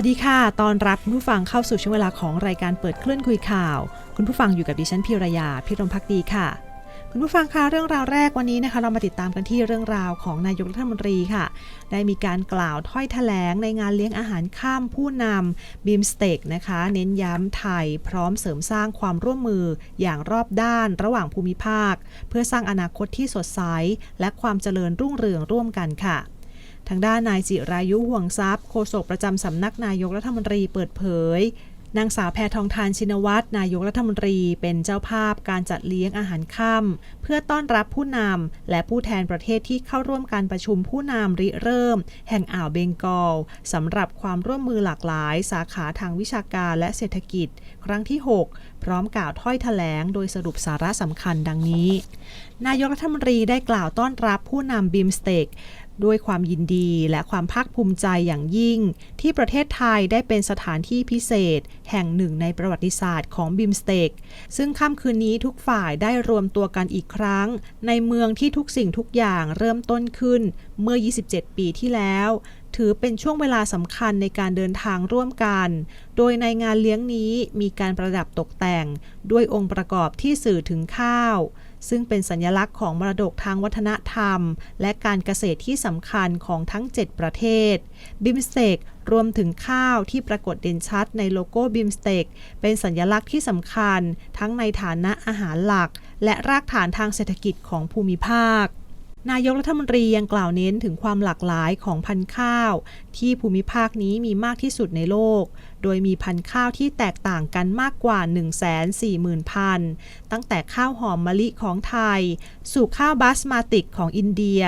วัสดีค่ะ ตอนรับคุณผู้ฟังเข้าสู่ช่วงเวลาของรายการเปิดเคลื่อนคุยข่าว คุณผู้ฟังอยู่กับดิฉันพิรยา พิรมพักดีค่ะ คุณผู้ฟังคะเรื่องราวแรกวันนี้นะคะ เรามาติดตามกันที่เรื่องราวของนายกรัฐมนตรีค่ะ ได้มีการกล่าวถ้อยแถลงในงานเลี้ยงอาหารข้ามผู้นำบีมสเต็กนะคะ เน้นย้ำไทยพร้อมเสริมสร้างความร่วมมืออย่างรอบด้านระหว่างภูมิภาค เพื่อสร้างอนาคตที่สดใสและความเจริญรุ่งเรืองร่วมกันค่ะ ทางด้านนายจิรายุห่วงทรัพย์โฆษกประจำสำนักนายกรัฐมนตรีเปิดเผยนางสาวแพทองทานชินวัตรนายกรัฐมนตรีเป็นเจ้าภาพการจัดเลี้ยงอาหารค่ำเพื่อต้อนรับผู้นำและผู้แทนประเทศที่เข้าร่วมการประชุมผู้นำริเริ่ม แห่งอ่าวเบงกอลสำหรับความร่วมมือหลากหลาย สาขาทางวิชาการและเศรษฐกิจ ครั้งที่ 6 พร้อมกล่าวถ้อยแถลง โดยสรุปสาระสำคัญดังนี้ นายกรัฐมนตรีได้กล่าวต้อนรับผู้นำบิมสเต็ก ด้วยความยินดีและความภาคภูมิใจอย่างยิ่ง ที่ประเทศไทยได้เป็นสถานที่พิเศษ แห่งหนึ่งในประวัติศาสตร์ของบิมสเต็กซึ่งค่ำคืนนี้ทุกฝ่ายได้รวมตัวกันอีกครั้ง ในเมืองที่ทุกสิ่งทุกอย่างเริ่มต้นขึ้นเมื่อ 27 ปีที่แล้ว ถือเป็นช่วงเวลาสำคัญในการเดินทางร่วมกัน โดยในงานเลี้ยงนี้มีการประดับตกแต่ง ด้วยองค์ประกอบที่สื่อถึงข้าว ซึ่งเป็นสัญลักษณ์ของมรดกทางวัฒนธรรม และการเกษตรที่สำคัญของทั้ง 7 ประเทศบิมสเต็กรวมถึงข้าวที่ปรากฏเด่นชัดในโลโก้บิมสเต็กเป็นสัญลักษณ์ที่สำคัญ ทั้งในฐานะอาหารหลัก และรากฐานทางเศรษฐกิจของภูมิภาค นายกรัฐมนตรียังกล่าวเน้นถึงความหลากหลายของพันธุ์ข้าว ที่ภูมิภาคนี้มีมากที่สุดในโลก โดยมีพันธุ์ข้าวที่แตกต่างกันมากกว่า 140,000 พันธุ์ ตั้งแต่ข้าวหอมมะลิของไทย สู่ข้าวบาสมาติกของอินเดีย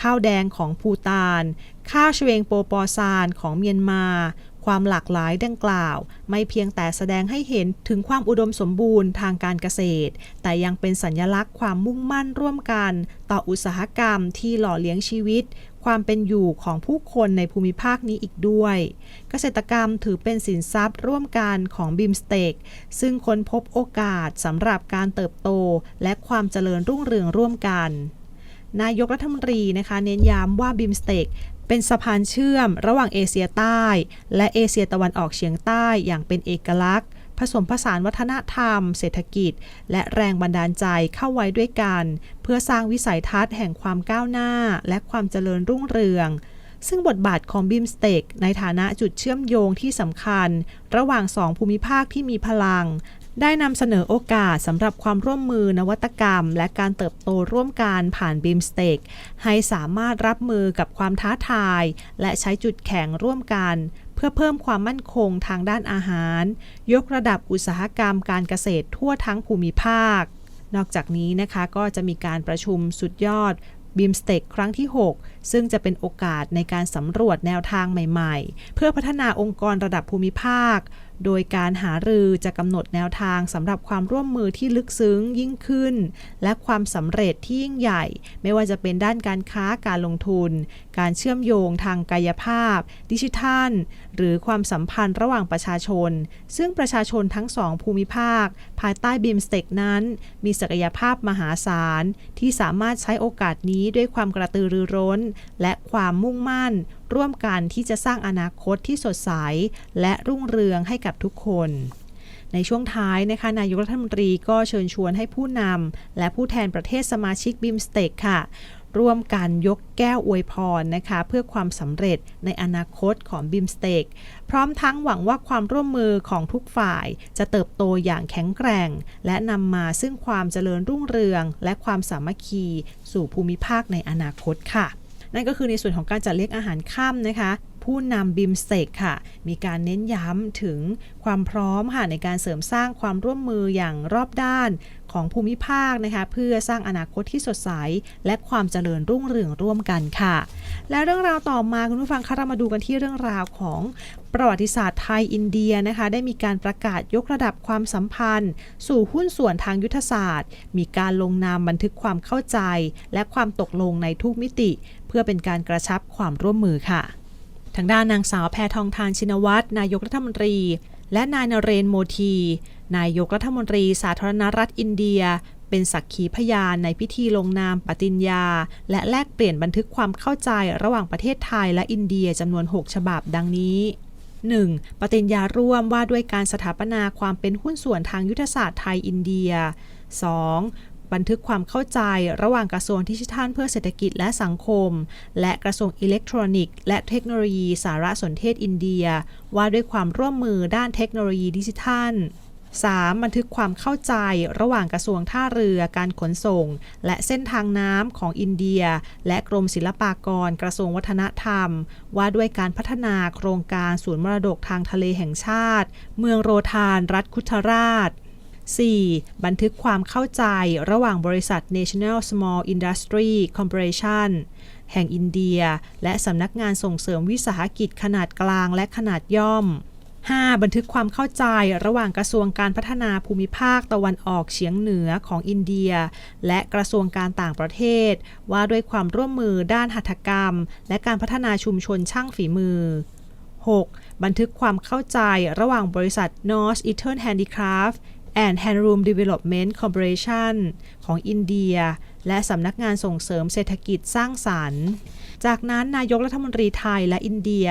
ข้าวแดงของภูตาน ข้าวชเวงโปปอซานของเมียนมา ความหลากหลายดังกล่าว ไม่เพียงแต่แสดงให้เห็นถึงความอุดมสมบูรณ์ทางการเกษตร แต่ยังเป็นสัญลักษณ์ความมุ่งมั่นร่วมกัน ต่ออุตสาหกรรมที่หล่อเลี้ยงชีวิต ความเป็นอยู่ของผู้คนในภูมิภาคนี้อีกด้วย เกษตรกรรมถือเป็นสินทรัพย์ร่วมกันของบิมสเต็กซึ่งค้นพบโอกาสสำหรับการเติบโต และความเจริญรุ่งเรืองร่วมกันนายกรัฐมนตรีนะคะเน้นย้ำว่าบิมสเต็ก เป็นสะพานเชื่อมระหว่างเอเชียใต้ และเอเชียตะวันออกเฉียงใต้อย่างเป็นเอกลักษณ์ ผสมผสานวัฒนธรรม เศรษฐกิจ และแรงบันดาลใจเข้าไว้ด้วยกัน เพื่อสร้างวิสัยทัศน์แห่งความก้าวหน้า และความเจริญรุ่งเรืองซึ่งบทบาทของบิมสเต็กในฐานะจุดเชื่อมโยงที่สำคัญ ระหว่างสองภูมิภาคที่มีพลัง ได้นำเสนอโอกาสสำหรับความร่วมมือนวัตกรรม และการเติบโตร่วมกันผ่านบิมสเต็กให้สามารถรับมือกับความท้าทาย และใช้จุดแข็งร่วมกัน เพื่อเพิ่มความมั่นคงทางด้านอาหาร ยกระดับอุตสาหกรรมการเกษตรทั่วทั้งภูมิภาค นอกจากนี้นะคะก็จะมีการประชุมสุดยอดบิมสเต็กครั้งที่ 6 ซึ่งจะเป็นโอกาสในการสำรวจแนวทางใหม่ๆ เพื่อพัฒนาองค์กรระดับภูมิภาค โดยการหารือจะกำหนดแนวทางสำหรับความร่วมมือที่ลึกซึ้งยิ่งขึ้น และความสำเร็จที่ยิ่งใหญ่ ไม่ว่าจะเป็นด้านการค้าการลงทุน การเชื่อมโยงทางกายภาพ ดิจิทัล หรือความสัมพันธ์ระหว่างประชาชน ซึ่งประชาชนทั้งสองภูมิภาค ภายใต้บิมสเต็กนั้น มีศักยภาพมหาศาลที่สามารถใช้โอกาสนี้ด้วยความกระตือรือร้นและความมุ่งมั่น ร่วมกันที่จะสร้างอนาคตที่สดใส และรุ่งเรืองให้กับทุกคนในช่วงท้ายนะคะนายกรัฐมนตรีก็เชิญชวนให้ผู้นำและผู้แทนประเทศสมาชิกบิมสเต็กค่ะ ร่วมกันยกแก้วอวยพรนะคะ เพื่อความสำเร็จในอนาคตของบิมสเต็กพร้อมทั้งหวังว่าความร่วมมือของทุกฝ่าย จะเติบโตอย่างแข็งแกร่ง และนำมาซึ่งความเจริญรุ่งเรือง และความสามัคคี สู่ภูมิภาคในอนาคตค่ะ นั่นก็คือในส่วนของการจัดเลี้ยงอาหารค่ำนะคะ ผู้นำบิมสเต็กค่ะ มีการเน้นย้ำถึงความพร้อมค่ะในการเสริมสร้างความร่วมมืออย่างรอบด้านของภูมิภาคนะคะ เพื่อสร้างอนาคตที่สดใส และความเจริญรุ่งเรืองร่วมกันค่ะ และเรื่องราวต่อมาคุณผู้ฟังคะเรามาดูกันที่เรื่องราวของประวัติศาสตร์ไทยอินเดียนะคะ ได้มีการประกาศยกระดับความสัมพันธ์ สู่หุ้นส่วนทางยุทธศาสตร์ มีการลงนามบันทึกความเข้าใจ และความตกลงในทุกมิติ พื่อเป็นการกระชับความร่วมมือค่ะ ทางด้านนางสาวแพทองทานชินวัตรนายกรัฐมนตรี และนายนเรนโมที นายกรัฐมนตรีสาธารณรัฐอินเดีย เป็นสักขีพยานในพิธีลงนามปฏิญญา และแลกเปลี่ยนบันทึกความเข้าใจระหว่างประเทศไทยและอินเดียจำนวน 6 ฉบับดังนี้ 1. ปฏิญญาร่วมว่าด้วยการสถาปนาความเป็นหุ้นส่วนทางยุทธศาสตร์ไทยอินเดีย 2. บันทึกความเข้าใจระหว่างกระทรวงดิจิทัลเพื่อเศรษฐกิจและสังคม และกระทรวงอิเล็กทรอนิกส์และเทคโนโลยีสารสนเทศอินเดีย ว่าด้วยความร่วมมือด้านเทคโนโลยีดิจิทัล 3. บันทึกความเข้าใจระหว่างกระทรวงท่าเรือ การขนส่ง และเส้นทางน้ำของอินเดีย และกรมศิลปากรกระทรวงวัฒนธรรม ว่าด้วยการพัฒนาโครงการศูนย์มรดกทางทะเลแห่งชาติ เมืองโรทาน รัฐคุชราช 4. บันทึกความเข้าใจระหว่างบริษัท National Small Industry Corporation แห่งอินเดีย และสำนักงานส่งเสริมวิสาหกิจขนาดกลางและขนาดย่อม 5. บันทึกความเข้าใจระหว่างกระทรวงการพัฒนาภูมิภาคตะวันออกเฉียงเหนือของอินเดีย และกระทรวงการต่างประเทศ ว่าด้วยความร่วมมือด้านหัตถกรรม และการพัฒนาชุมชนช่างฝีมือ 6. บันทึกความเข้าใจระหว่างบริษัท North Eastern Handicraft and Handloom Development Corporation ของอินเดีย และสำนักงานส่งเสริมเศรษฐกิจสร้างสรรค์ จากนั้นนายกรัฐมนตรีไทยและอินเดีย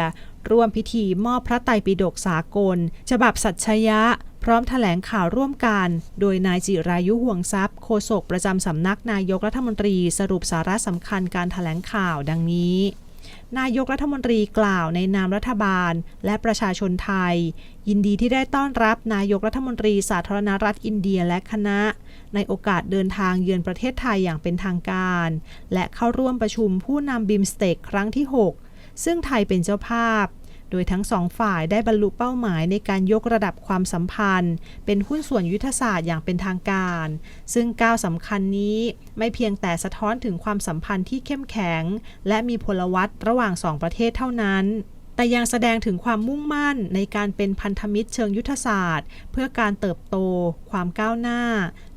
ร่วมพิธีมอบพระไตรปิฎกสากล ฉบับสัจชยะ พร้อมถแถลงข่าวร่วมกัน โดยนายจิรายุห่วงทรัพย์โฆษกประจำสำนักนายกรัฐมนตรีสรุปสาระสำคัญการถแถลงข่าวดังนี้ นายกรัฐมนตรีกล่าวในนามรัฐบาล และประชาชนไทย ยินดีที่ได้ต้อนรับนายกรัฐมนตรีสาธารณรัฐอินเดียและคณะ ในโอกาสเดินทางเยือนประเทศไทยอย่างเป็นทางการ และเข้าร่วมประชุมผู้นำบิมสเต็กครั้งที่ 6 ซึ่งไทยเป็นเจ้าภาพ โดยทั้งสองฝ่ายได้บรรลุเป้าหมายในการยกระดับความสัมพันธ์ เป็นหุ้นส่วนยุทธศาสตร์อย่างเป็นทางการ ซึ่งก้าวสำคัญนี้ไม่เพียงแต่สะท้อนถึงความสัมพันธ์ที่เข้มแข็ง และมีพลวัตระหว่างสองประเทศเท่านั้นแต่ยังแสดงถึงความมุ่งมั่นในการเป็นพันธมิตรเชิงยุทธศาสตร์ เพื่อการเติบโต ความก้าวหน้า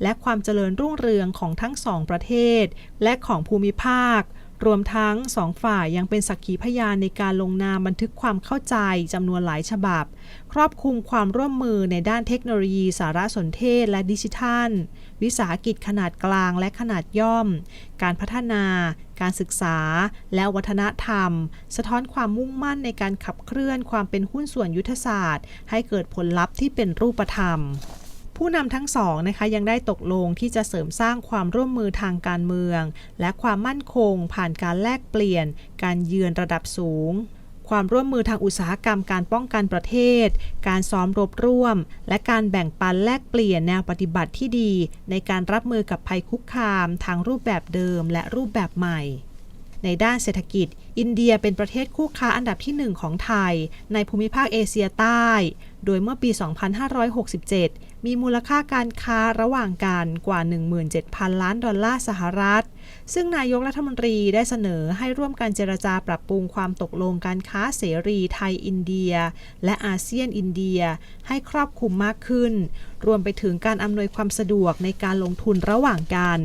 และความเจริญรุ่งเรืองของทั้งสองประเทศ และของภูมิภาค รวมทั้งสองฝ่ายยังเป็นสักขีพยานในการลงนามบันทึกความเข้าใจจำนวนหลายฉบับ ครอบคลุมความร่วมมือในด้านเทคโนโลยีสารสนเทศและดิจิทัล วิสาหกิจขนาดกลางและขนาดย่อม การพัฒนา การศึกษา และวัฒนธรรม สะท้อนความมุ่งมั่นในการขับเคลื่อนความเป็นหุ้นส่วนยุทธศาสตร์ ให้เกิดผลลัพธ์ที่เป็นรูปธรรม ผู้นำทั้งสองนะคะยังได้ตกลงที่จะเสริมสร้างความร่วมมือทางการเมือง และความมั่นคงผ่านการแลกเปลี่ยน การเยือนระดับสูง ความร่วมมือทางอุตสาหกรรมการป้องกันประเทศ การซ้อมรบร่วม และการแบ่งปันแลกเปลี่ยนแนวปฏิบัติที่ดี ในการรับมือกับภัยคุกคาม ทางรูปแบบเดิมและรูปแบบใหม่ ในด้านเศรษฐกิจ อินเดียเป็นประเทศคู่ค้าอันดับที่ 1 ของไทย ในภูมิภาคเอเชียใต้ โดยเมื่อปี 2567 มีมูลค่าการค้าระหว่างกันกว่า 17,000 ล้านดอลลาร์สหรัฐ ซึ่งนายกรัฐมนตรีได้เสนอให้ร่วมกันเจรจาปรับปรุงความตกลงการค้าเสรีไทยอินเดีย และอาเซียนอินเดียให้ครอบคลุมมากขึ้น รวมไปถึงการอำนวยความสะดวกในการลงทุนระหว่างกัน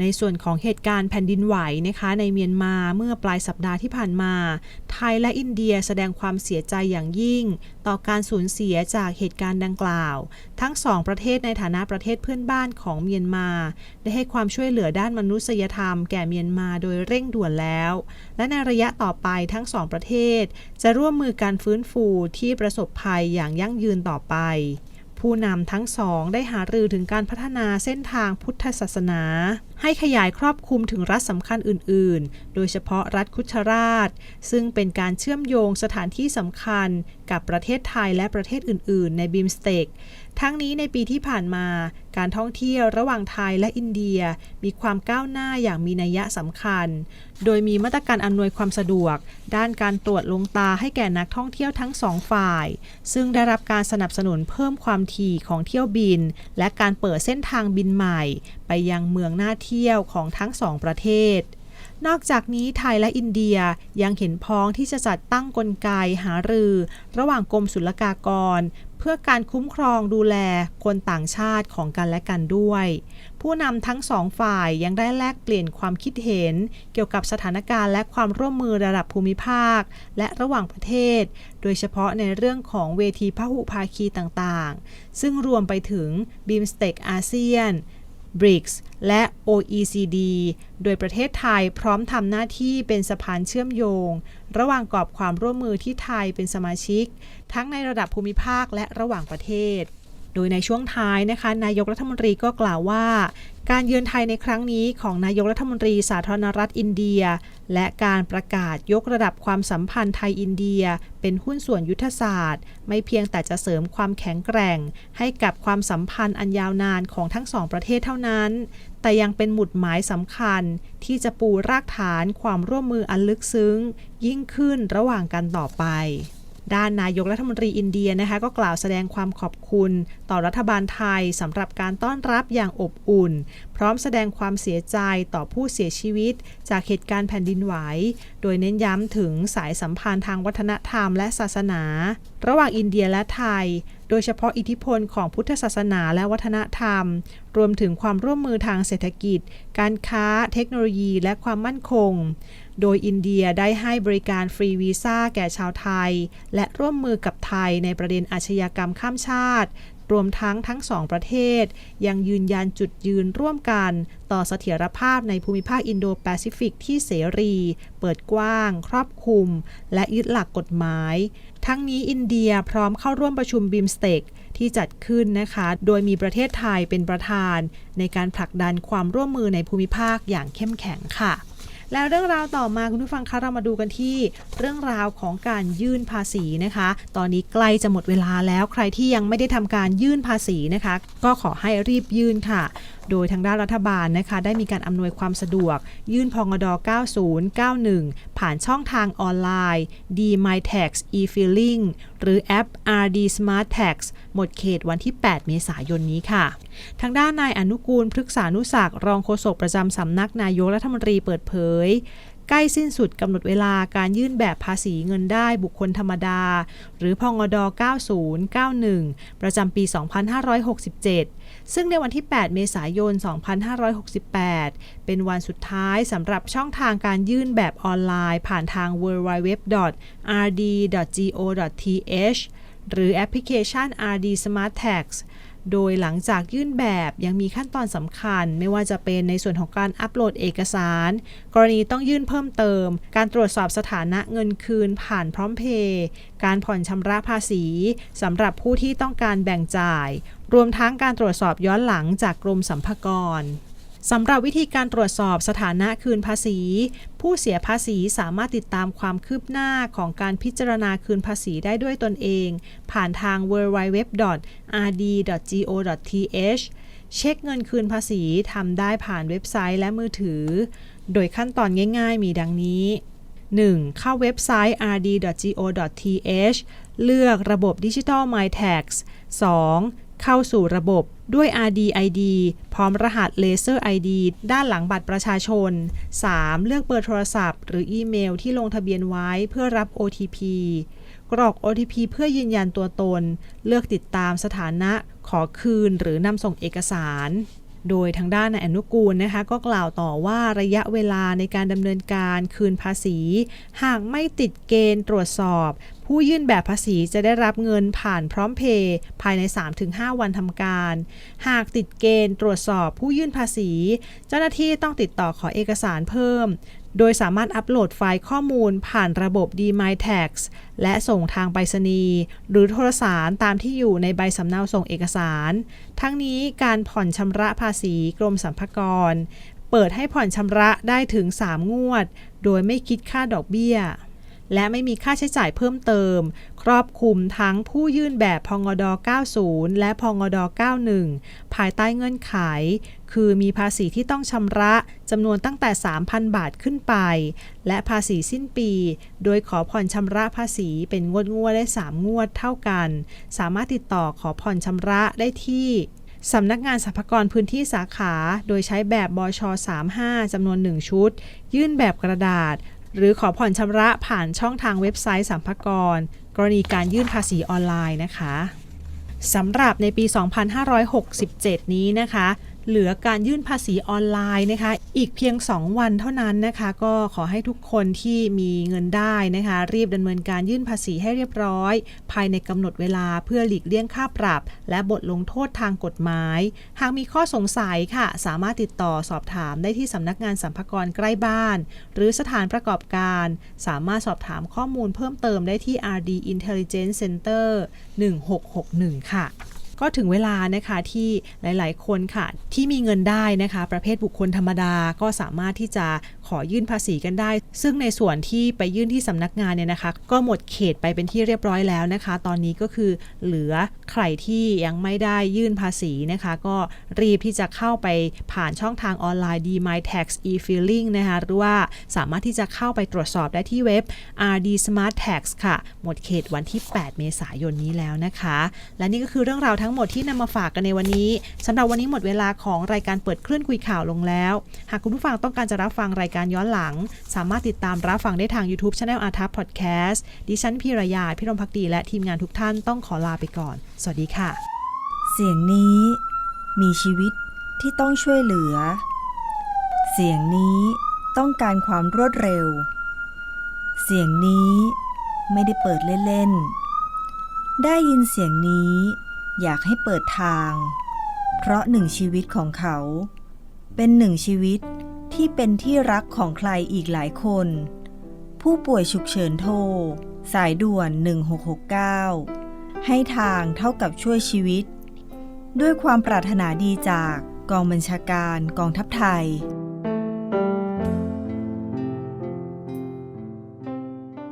ในส่วนของเหตุการณ์แผ่นดินไหวนะคะในเมียนมาเมื่อปลายสัปดาห์ที่ผ่านมา ไทยและอินเดียแสดงความเสียใจอย่างยิ่ง ต่อการสูญเสียจากเหตุการณ์ดังกล่าว ทั้งสองประเทศในฐานะประเทศเพื่อนบ้านของเมียนมา ได้ให้ความช่วยเหลือด้านมนุษยธรรมแก่เมียนมาโดยเร่งด่วนแล้ว และในระยะต่อไปทั้งสองประเทศ จะร่วมมือการฟื้นฟูที่ประสบภัยอย่างยั่งยืนต่อไป ผู้นำทั้งสองได้หารือถึงการพัฒนาเส้นทางพุทธศาสนา ให้ขยายครอบคลุมถึงรัฐสำคัญอื่น ๆ โดยเฉพาะรัฐคุชราช ซึ่งเป็นการเชื่อมโยงสถานที่สำคัญกับประเทศไทยและประเทศอื่น ๆ ในบิมสเต็ก ทั้งนี้ในปีที่ผ่านมา การท่องเที่ยวระหว่างไทยและอินเดียมีความก้าวหน้าอย่างมีนัยสำคัญ โดยมีมาตรการอำนวยความสะดวก ด้านการตรวจลงตาให้แก่นักท่องเที่ยวทั้งสองฝ่าย ซึ่งได้รับการสนับสนุนเพิ่มความถี่ของเที่ยวบิน และการเปิดเส้นทางบินใหม่ ไปยังเมืองน่าเที่ยวของทั้งสองประเทศนอกจากนี้ไทยและอินเดียยังเห็นพ้องที่จะจัดตั้งกลไกหารือ ระหว่างกรมศุลกากร พื่อการคุ้มครองดูแลคนต่างชาติของกันและกันด้วย ผู้นำทั้งสองฝ่ายยังได้แลกเปลี่ยนความคิดเห็น เกี่ยวกับสถานการณ์และความร่วมมือระดับภูมิภาค และระหว่างประเทศ โดยเฉพาะในเรื่องของเวทีพหุภาคีต่างๆ ซึ่งรวมไปถึงบีมสเต็กอาเซียน BRICS และ OECD โดยประเทศไทยพร้อมทำหน้าที่เป็นสะพานเชื่อมโยง ระหว่างกรอบความร่วมมือที่ไทยเป็นสมาชิก ทั้งในระดับภูมิภาคและระหว่างประเทศ โดยในช่วงท้ายนะคะ นายกรัฐมนตรีก็กล่าวว่า การเยือนไทยในครั้งนี้ของนายกรัฐมนตรีสาธารณรัฐอินเดีย และการประกาศยกระดับความสัมพันธ์ไทยอินเดีย เป็นหุ้นส่วนยุทธศาสตร์ ไม่เพียงแต่จะเสริมความแข็งแกร่ง ให้กับความสัมพันธ์อันยาวนานของทั้งสองประเทศเท่านั้น แต่ยังเป็นหมุดหมายสำคัญ ที่จะปูรากฐานความร่วมมืออันลึกซึ้ง ยิ่งขึ้นระหว่างกันต่อไป ด้านนายกรัฐมนตรีอินเดียนะคะก็กล่าวแสดงความขอบคุณ ต่อรัฐบาลไทยสำหรับการต้อนรับอย่างอบอุ่น พร้อมแสดงความเสียใจต่อผู้เสียชีวิต จากเหตุการณ์แผ่นดินไหว โดยเน้นย้ำถึงสายสัมพันธ์ทางวัฒนธรรมและศาสนา ระหว่างอินเดียและไทย โดยเฉพาะอิทธิพลของพุทธศาสนาและวัฒนธรรม รวมถึงความร่วมมือทางเศรษฐกิจ การค้า เทคโนโลยี และความมั่นคง โดยอินเดียได้ให้บริการฟรีวีซ่าแก่ชาวไทย และร่วมมือกับไทยในประเด็นอาชญากรรมข้ามชาติ รวมทั้งทั้งสองประเทศ ยังยืนยันจุดยืนร่วมกัน ต่อเสถียรภาพในภูมิภาคอินโดแปซิฟิกที่เสรี เปิดกว้าง ครอบคลุม และยึดหลักกฎหมาย ทั้งนี้อินเดียพร้อมเข้าร่วมประชุมบิมสเต็กที่จัดขึ้นนะคะ โดยมีประเทศไทยเป็นประธาน ในการผลักดันความร่วมมือในภูมิภาคอย่างเข้มแข็งค่ะ แล้วเรื่องราวต่อมาคุณผู้ฟังคะเรามาดูกันที่เรื่องราวของการยื่นภาษีนะคะ ตอนนี้ใกล้จะหมดเวลาแล้วใครที่ยังไม่ได้ทำการยื่นภาษีนะคะ ก็ขอให้รีบยื่นค่ะ โดยทางด้านรัฐบาลนะคะได้มีการอำนวยความสะดวก ยื่นพงด 9091 ผ่านช่องทางออนไลน์ d my tax e-filing หรือแอป RD Smart Tax หมดเขตวันที่ 8 เมษายนนี้ค่ะ ทางด้านนายอนุกูลพฤกษานุศักรองโฆษกประจำสำนักนายกรัฐมนตรีเปิดเผยใกล้สิ้นสุดกำหนดเวลาการยื่นแบบภาษีเงินได้บุคคลธรรมดา หรือพงด9091 ประจำปี 2567 ซึ่งในวันที่ 8 เมษายน 2568 เป็นวันสุดท้ายสำหรับช่องทางการยื่นแบบออนไลน์ ผ่านทาง www.rd.go.th หรือแอปพลิเคชัน RD Smart Tax โดยหลังจากยื่นแบบยังมีขั้นตอนสำคัญ ไม่ว่าจะเป็นในส่วนของการอัปโหลดเอกสาร กรณีต้องยื่นเพิ่มเติม การตรวจสอบสถานะเงินคืนผ่านพร้อมเพย์การผ่อนชำระภาษีสำหรับผู้ที่ต้องการแบ่งจ่าย รวมทั้งการตรวจสอบย้อนหลังจากกรมสรรพากรสำหรับวิธีการตรวจสอบสถานะคืนภาษี ผู้เสียภาษีสามารถติดตามความคืบหน้าของการพิจารณาคืนภาษีได้ด้วยตนเอง ผ่านทาง www.rd.go.th เช็คเงินคืนภาษีทำได้ผ่านเว็บไซต์และมือถือ โดยขั้นตอนง่ายๆ มีดังนี้ 1. เข้าเว็บไซต์ rd.go.th เลือกระบบ Digital My Tax 2. เข้าสู่ระบบด้วย RDID พร้อมรหัส Laser ID ด้านหลังบัตรประชาชน 3. เลือกเบอร์โทรศัพท์ หรืออีเมลที่ลงทะเบียนไว้เพื่อรับ OTP กรอก OTP เพื่อยืนยันตัวตน เลือกติดตามสถานะ ขอคืนหรือนำส่งเอกสาร โดยทางด้านนายอนุกูลนะคะ ก็กล่าวต่อว่าระยะเวลาในการดำเนินการคืนภาษี หากไม่ติดเกณฑ์ตรวจสอบ ผู้ยื่นแบบภาษีจะได้รับเงินผ่านพร้อมเพย์ภายใน 3-5 วันทำการ หากติดเกณฑ์ตรวจสอบผู้ยื่นภาษี เจ้าหน้าที่ต้องติดต่อขอเอกสารเพิ่ม โดยสามารถอัปโหลดไฟล์ข้อมูลผ่านระบบ DMyTax และส่งทางไปรษณีย์หรือโทรสารตามที่อยู่ในใบสำเนาส่งเอกสาร ทั้งนี้การผ่อนชำระภาษีกรมสรรพากร เปิดให้ผ่อนชำระได้ถึง 3 งวด โดยไม่คิดค่าดอกเบี้ย และไม่มีค่าใช้จ่ายเพิ่มเติม ครอบคลุมทั้งผู้ยื่นแบบพงด 90 และพงด 91 ภายใต้เงื่อนไข คือมีภาษีที่ต้องชำระจำนวนตั้งแต่ 3,000 บาทขึ้นไป และภาษีสิ้นปี โดยขอผ่อนชำระภาษีเป็นงวดงวดได้ 3 งวดเท่ากัน สามารถติดต่อขอผ่อนชำระได้ที่สำนักงานสรรพากรพื้นที่สาขา โดยใช้แบบบช 35จำนวน 1 ชุด ยื่นแบบกระดาษ หรือขอผ่อนชำระผ่านช่องทางเว็บไซต์สัมภากร กรณีการยื่นภาษีออนไลน์นะคะสำหรับในปี 2567 นี้นะคะ เหลือการยื่นภาษีออนไลน์นะคะ อีกเพียง 2 วันเท่านั้นนะคะ ก็ขอให้ทุกคนที่มีเงินได้นะคะ รีบดำเนินการยื่นภาษีให้เรียบร้อย ภายในกำหนดเวลาเพื่อหลีกเลี่ยงค่าปรับ และบทลงโทษทางกฎหมาย หากมีข้อสงสัยค่ะ สามารถติดต่อสอบถามได้ที่สำนักงานสัมภากรใกล้บ้าน หรือสถานประกอบการ สามารถสอบถามข้อมูลเพิ่มเติมได้ที่ RD Intelligence Center 1661 ค่ะ ก็ถึงเวลานะคะที่หลาย ๆ คนค่ะที่มีเงินได้นะคะ ประเภทบุคคลธรรมดาก็สามารถที่จะขอยื่นภาษีกันได้ ซึ่งในส่วนที่ไปยื่นที่สำนักงานเนี่ยนะคะ ก็หมดเขตไปเป็นที่เรียบร้อยแล้วนะคะ ตอนนี้ก็คือเหลือใครที่ยังไม่ได้ยื่นภาษีนะคะ ก็รีบที่จะเข้าไปผ่านช่องทางออนไลน์ d my tax e filing นะคะหรือว่าสามารถที่จะเข้าไปตรวจสอบได้ที่เว็บ RD Smart Tax ค่ะ หมดเขตวันที่ 8 เมษายนนี้แล้วนะคะ และนี่ก็คือเรื่องราวทั้งหมดที่นำมาฝากกันในวันนี้สำหรับวันนี้หมดเวลาของรายการเปิดเคลื่อนคุยข่าวลงแล้ว หากคุณผู้ฟังต้องการจะรับฟังรายการย้อนหลัง สามารถติดตามรับฟังได้ทาง YouTube Channel a r t a p Podcast ดิฉันพีรยาพิรมพักดีและทีมงานทุกท่านต้องขอลาไปก่อน สวัสดีค่ะ เสียงนี้มีชีวิตที่ต้องช่วยเหลือ เสียงนี้ต้องการความรวดเร็ว เสียงนี้ไม่ได้เปิดเล่นๆ ได้ยินเสียงนี้ อยากให้เปิดทาง เพราะหนึ่งชีวิตของเขา เป็นหนึ่งชีวิต ที่เป็นที่รักของใครอีกหลายคน ผู้ป่วยฉุกเฉินโทร สายด่วน 1669 ให้ทางเท่ากับช่วยชีวิต ด้วยความปรารถนาดีจากกองบัญชาการกองทัพไทย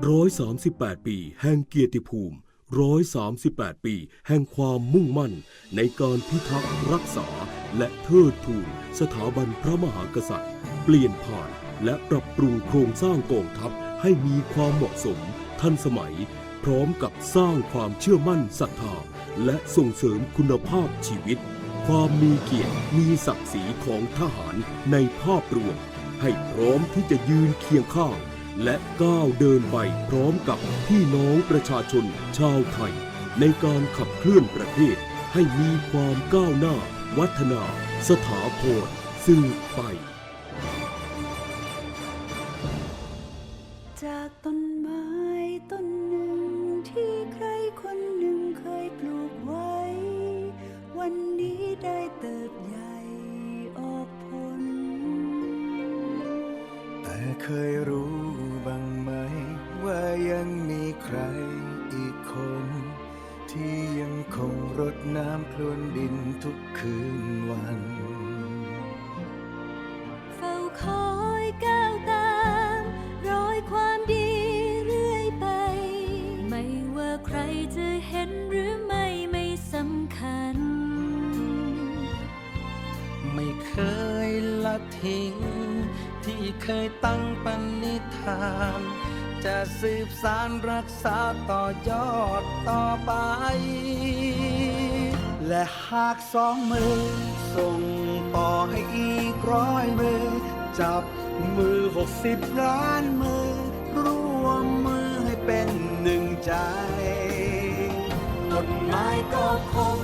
ร้อยสามสิบแปดปี แห่งเกียรติภูมิ ร้อยสามสิบแปดปี แห่งความมุ่งมั่น ในการพิทักษ์รักษา และเทิดทูนสถาบันพระมหากษัตริย์ เปลี่ยนผ่านและปรับปรุงโครงสร้างกองทัพให้มีความเหมาะสม ทันสมัย พร้อมกับสร้างความเชื่อมั่นศรัทธาและส่งเสริมคุณภาพชีวิต ความมีเกียรติมีศักดิ์ศรีของทหารในภาพรวม ให้พร้อมที่จะยืนเคียงข้าง และก้าวเดินไปพร้อมกับพี่น้องประชาชนชาวไทย ในการขับเคลื่อนประเทศ ให้มีความก้าวหน้า วัฒนา สถาพรสืบไป แต่เคยรู้บ้างไหม ว่ายังมีใครอีกคน ที่ยังคงรดน้ำพรวนดินทุกคืนวัน ปณิธาน จะสืบสารรักษาต่อยอดต่อไป และหากสองมือ ส่งต่อให้อีกร้อยมือ จับมือหกสิบล้านมือรวมมือให้เป็นหนึ่งใจต้นไม้ก็คง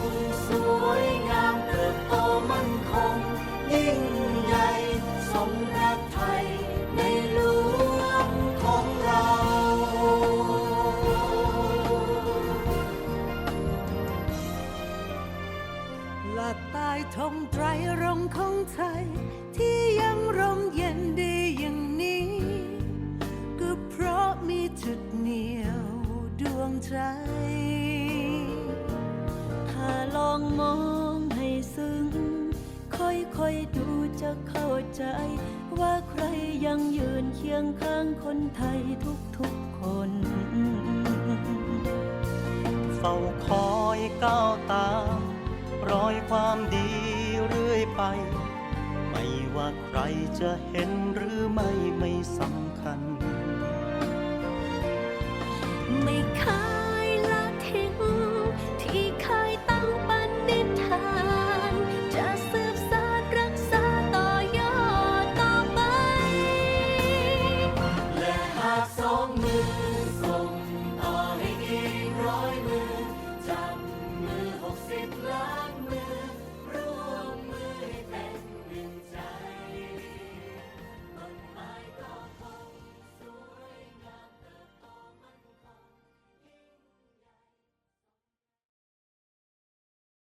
สวยงามเติบโตมั่นคง ยิ่งใหญ่สมรักไทย ละใต้ธงไตรรงค์ของไทย ที่ยังร่มเย็นดีอย่างนี้ ก็เพราะมีจุดเหนียวดวงใจ ถ้าลองมองให้ซึ้ง ค่อยๆดูจะเข้าใจ ว่าใครยังยืนเคียงข้างคนไทยทุกๆคนเฝ้าคอยก้าวตาม รอยความดีเรื่อยไป ไม่ว่าใครจะเห็นหรือไม่ไม่สำคัญ ไม่ค้า